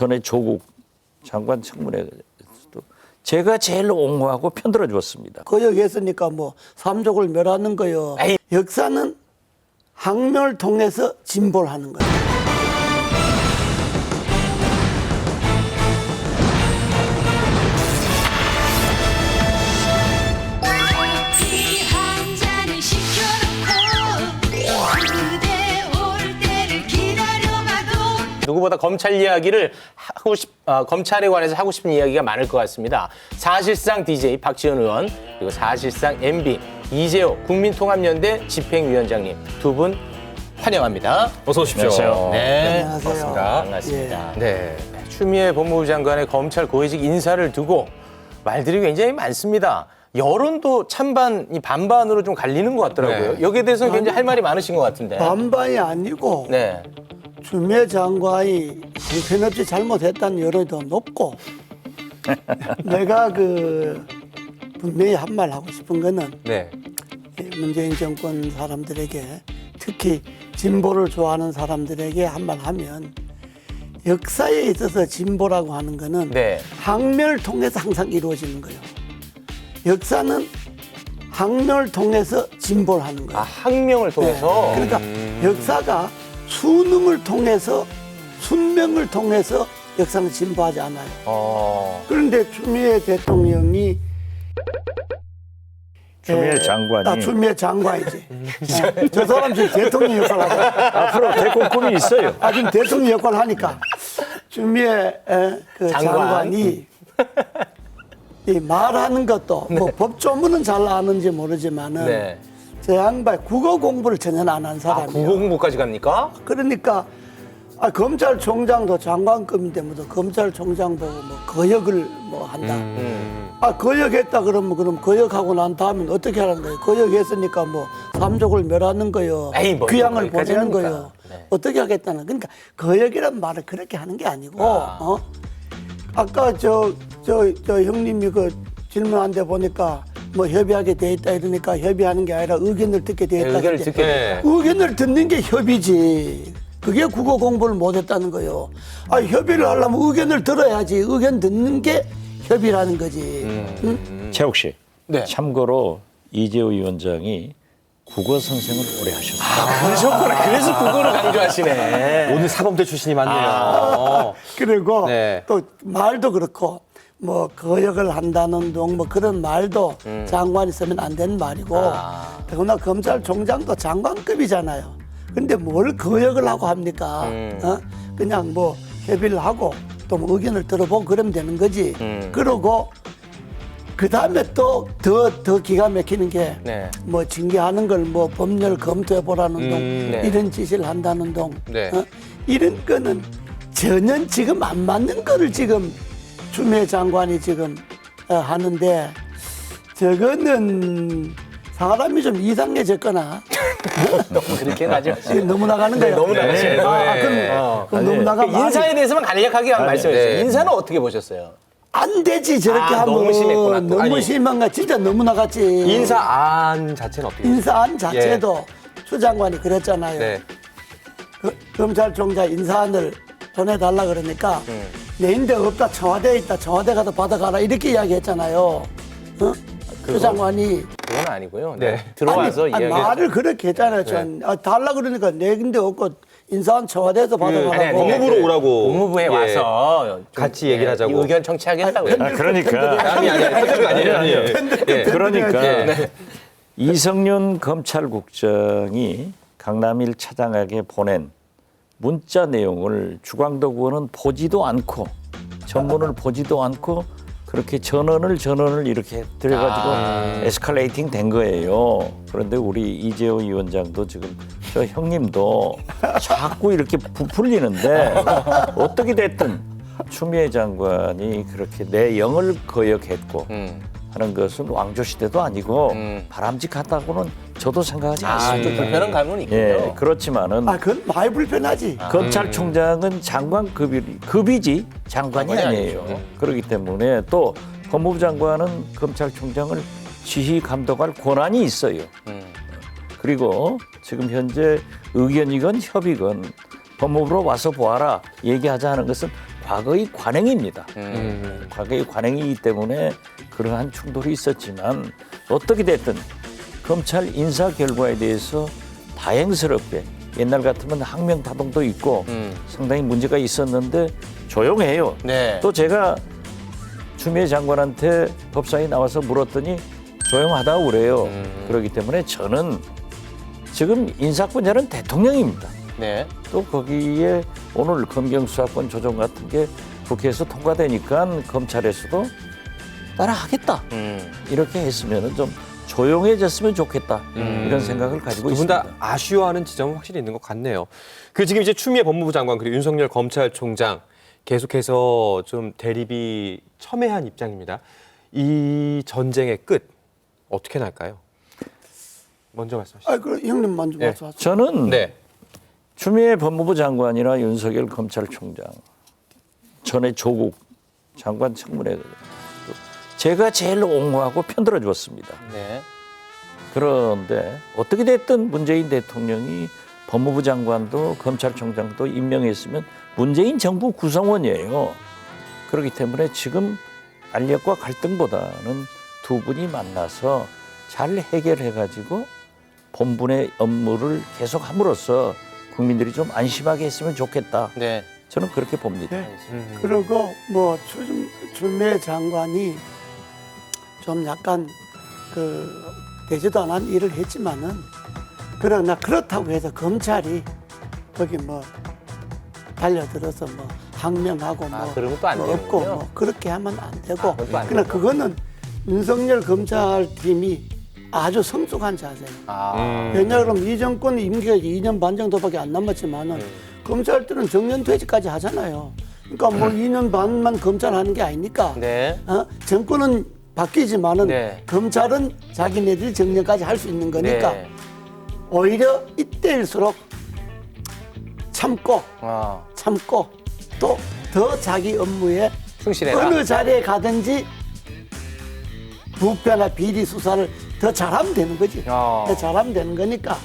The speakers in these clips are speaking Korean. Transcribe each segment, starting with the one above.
전에 조국 장관 청문회에서도 제가 제일 옹호하고 편들어 주었습니다. 거역했으니까 뭐 삼족을 멸하는 거요. 에이. 역사는 학멸 통해서 진보를 하는 거예요. 누구보다 검찰 이야기를 하고 싶, 아, 검찰에 관해서 하고 싶은 이야기가 많을 것 같습니다. 사실상 DJ 박지원 의원 그리고 사실상 MB 이재호 국민통합연대 집행위원장님 두 분 환영합니다. 어서 오십시오. 안녕하세요. 네, 안녕하세요. 반갑습니다. 네. 추미애 법무부 장관의 검찰 고위직 인사를 두고 말들이 굉장히 많습니다. 여론도 찬반이 반반으로 좀 갈리는 것 같더라고요. 네. 여기에 대해서는 굉장히 할 말이 많으신 것 같은데. 반반이 아니고 네. 추미애 장관이 형편없이 잘못했다는 여론이 더 높고 내가 그 분명히 한 말 하고 싶은 거는 네. 이 문재인 정권 사람들에게 특히 진보를 좋아하는 사람들에게 한 말 하면 역사에 있어서 진보라고 하는 거는 네. 학멸 통해서 항상 이루어지는 거예요. 역사는 학멸 통해서 진보를 하는 거예요. 아, 학명을 통해서. 네. 그러니까 역사가 수능을 통해서 순명을 통해서 역사는 진보하지 않아요. 어. 그런데 추미애 대통령이 추미애 에, 장관이 아, 추미애 장관이지. 네. 저 사람 지금 대통령 역할 하고 앞으로 대권 꿈이 있어요. 아 지금 대통령 역할 하니까 추미애 에, 그 장관. 장관이 이 말하는 것도 뭐 법조문은 잘 아는지 모르지만은 네. 저 양반 국어 공부를 전혀 안 한 아, 사람이에요. 국어공부까지 갑니까? 그러니까 아, 검찰총장도 장관급인데 뭐 검찰총장 보고 뭐 거역을 뭐 한다. 음. 아 거역했다 그러면 그럼 거역하고 난 다음에 어떻게 하는 거예요? 거역했으니까 뭐 삼족을 멸하는 거요, 에이, 뭐 귀양을 거기까지 보내는 합니까? 거요. 네. 어떻게 하겠다는 그러니까 거역이란 말을 그렇게 하는 게 아니고 아. 어? 아까 저 저 저 형님이 그 질문한 데 보니까 뭐 협의하게 돼 있다 이러니까 협의하는 게 아니라 의견을 듣게 돼 있다. 의견을. 듣게 네. 의견을 듣는 게 협의지. 그게 국어 공부를 못했다는 거요. 아 협의를 하려면 의견을 들어야지. 의견 듣는 게 협의라는 거지. 응? 최욱 씨. 네. 참고로 이재호 위원장이 국어 선생을 오래 하셨어요. 그러셨구나. 그래서 국어를 강조하시네. 오늘 사범대 출신이 많네요. 어. 그리고 네. 또 말도 그렇고 뭐 거역을 한다는 둥 뭐 그런 말도 장관이 쓰면 안 되는 말이고 아. 더구나 검찰총장도 장관급이잖아요. 근데 뭘 거역을 하고 합니까? 어? 그냥 뭐 협의를 하고 또 뭐 의견을 들어보고 그러면 되는 거지. 그러고 그 다음에 또 더 더 기가 막히는 게 뭐 네. 징계하는 걸 뭐 법률 검토해 보라는 동 네. 이런 지시를 한다는 동 네. 어? 이런 거는 전혀 지금 안 맞는 거를 지금 추미애 장관이 지금 어, 하는데 저거는 사람이 좀 이상해졌거나 너무 그렇게 가죠. 지금 너무 나가는 네, 거예요. 너무 나가시네. 아, 아, 그럼, 어. 그럼 너무 나가 그 인사에 대해서만 간략하게 한 말씀해 주세요. 네. 인사는 어떻게 보셨어요? 안 되지 저렇게 아, 하면 너무 심했구나, 또. 너무 아니. 심한 거 진짜 너무 나갔지. 인사안 자체는 어떻게? 인사안 자체도 추 장관이 그랬잖아요. 네. 그, 검찰총장 인사안을 보내달라 그러니까 음. 내 인데 없다 청와대에 있다 청와대 가서 받아가라 이렇게 이야기했잖아요. 어? 추 장관이 그건 아니고요. 네. 네. 들어와서 아니, 아니, 이야기. 말을 그렇게 했잖아요. 전 아, 달라 그러니까 내 인데 없고 인사안 청와대에서 받아가라고. 아니, 아니, 법무부로 오라고. 법무부에 예. 와서 좀, 같이 얘기를 예, 하자고. 이 의견 청취하겠다고요. 아니, 아, 그러니까. 아니, 아니, 아니, 아니에요. 아니에요. 예. 그러니까 네. 이성윤 검찰국장이 강남일 차장에게 보낸 문자 내용을 주광덕 의원은 보지도 않고 전문을 보지도 않고 그렇게 전원을 전원을 이렇게 들여가지고 에스컬레이팅 된 거예요. 그런데 우리 이재호 위원장도 지금 저 형님도 자꾸 이렇게 부풀리는데 어떻게 됐든 추미애 장관이 그렇게 내 영을 거역했고 음. 하는 것은 왕조 시대도 아니고 음. 바람직하다고는 저도 생각하지 아, 좀 않습니다. 불편한 감은 있군요. 예, 그렇지만은 아, 그건 많이 불편하지. 검찰총장은 장관급이 급이지 장관이, 장관이 아니에요. 아니죠. 그렇기 때문에 또 법무부 장관은 검찰총장을 지휘 감독할 권한이 있어요. 음. 그리고 지금 현재 의견이건 협의건 법무부로 와서 보아라 얘기하자 하는 것은 과거의 관행입니다. 음. 과거의 관행이기 때문에 그러한 충돌이 있었지만 어떻게 됐든 검찰 인사 결과에 대해서 다행스럽게 옛날 같으면 항명 타동도 있고 음. 상당히 문제가 있었는데 조용해요. 네. 또 제가 추미애 장관한테 법사위 나와서 물었더니 조용하다고 그래요. 음. 그렇기 때문에 저는 지금 인사권자는 대통령입니다. 네. 또 거기에 오늘 검경수사권 조정 같은 게 국회에서 통과되니까 검찰에서도 따라하겠다. 음. 이렇게 했으면 좀 조용해졌으면 좋겠다. 이런 생각을 가지고 두분 있습니다. 다 아쉬워하는 지점은 확실히 있는 것 같네요. 그 지금 이제 추미애 법무부 장관 그리고 윤석열 검찰총장 계속해서 좀 대립이 첨예한 입장입니다. 이 전쟁의 끝 어떻게 날까요? 먼저 말씀하시죠. 아, 그 형님 먼저 네. 말씀하세요. 저는 네. 추미애 법무부 장관이나 윤석열 검찰총장 전에 조국 장관 청문회 제가 제일 옹호하고 편들어 주었습니다. 네. 그런데 어떻게 됐든 문재인 대통령이 법무부 장관도 검찰총장도 임명했으면 문재인 정부 구성원이에요. 그렇기 때문에 지금 알력과 갈등보다는 두 분이 만나서 잘 해결해 가지고 본분의 업무를 계속 함으로써 국민들이 좀 안심하게 했으면 좋겠다. 네. 저는 그렇게 봅니다. 네. 그리고 뭐 추, 추미애 장관이 좀 약간 그 되지도 않은 일을 했지만은 그러나 그렇다고 해서 검찰이 거기 뭐 달려들어서 뭐 항명하고 뭐, 아, 그러면 또안 뭐 없고 되는군요. 뭐 그렇게 하면 안 되고 아, 그러나 되고. 그거는 윤석열 검찰팀이 아주 성숙한 자세예요. 아. 왜냐 그러면 이 정권의 임기가 2년 반 정도밖에 안 남았지만은 음. 검찰들은 정년 퇴직까지 하잖아요. 그러니까 뭐 2년 반만 검찰하는 게 아니니까. 네. 어? 정권은 바뀌지만은 네. 검찰은 자기네들이 정년까지 할 수 있는 거니까 네. 오히려 이때일수록 참고 아. 참고 또 더 자기 업무에 충실해라. 어느 자리에 가든지 부패나 비리 수사를 더 잘하면 되는 거지. 어. 더 잘하면 되는 거니까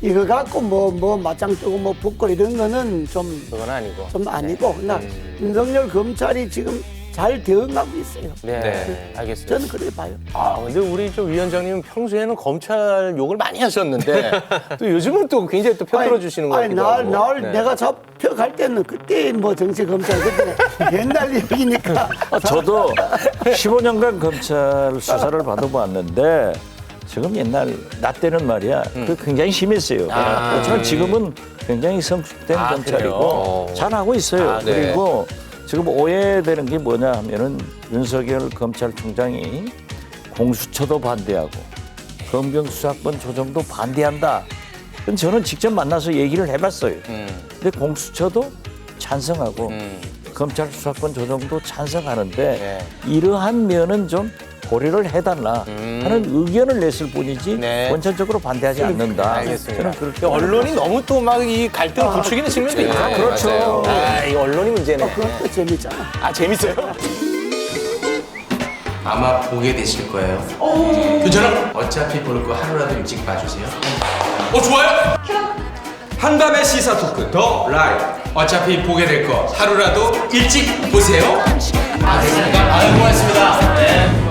이거 갖고 뭐뭐 맞짱 뜨고 뭐 붙고 이런 거는 좀좀 그건 아니고. 아니고 그러나 음. 윤석열 검찰이 지금 잘 대응하고 있어요. 네. 네. 알겠습니다. 저는 그렇게 봐요. 아, 근데 우리 좀 위원장님은 평소에는 검찰 욕을 많이 하셨는데 또 요즘은 또 굉장히 또 편들어 주시는 것 아니, 같기도 날, 하고. 날 네. 내가 잡혀갈 때는 그때 뭐 정치 검찰 그때 옛날 얘기니까 아, 저도 15년간 검찰 수사를 받아봤는데 지금 옛날 나 때는 말이야 그 굉장히 심했어요. 음. 아. 그렇지만 지금은 굉장히 성숙된 아, 검찰이고 그래요? 잘 하고 있어요. 아, 네. 그리고 지금 오해되는 게 뭐냐 하면은 윤석열 검찰총장이 공수처도 반대하고 검경수사권 조정도 반대한다. 저는 직접 만나서 얘기를 해봤어요. 음. 근데 공수처도 찬성하고 음. 검찰 수사권 조정도 찬성하는데 네. 이러한 면은 좀 고려를 해달라 음. 하는 의견을 냈을 뿐이지 네. 원천적으로 반대하지 않는다. 알겠습니다. 저는 그렇게 언론이 너무 또 막 이 갈등을 부추기는 측면도 있네. 아, 그렇죠. 맞아요. 아, 이 언론이 문제네. 어, 그것도 재밌잖아. 아, 재밌어요? 아마 보게 되실 거예요. 괜찮아? 어차피 볼 거 하루라도 일찍 봐주세요. 어 좋아요. 한밤의 시사 토크 더 라이브. 어차피 보게 될 거 하루라도 일찍 보세요. 아, 고맙습니다. 네.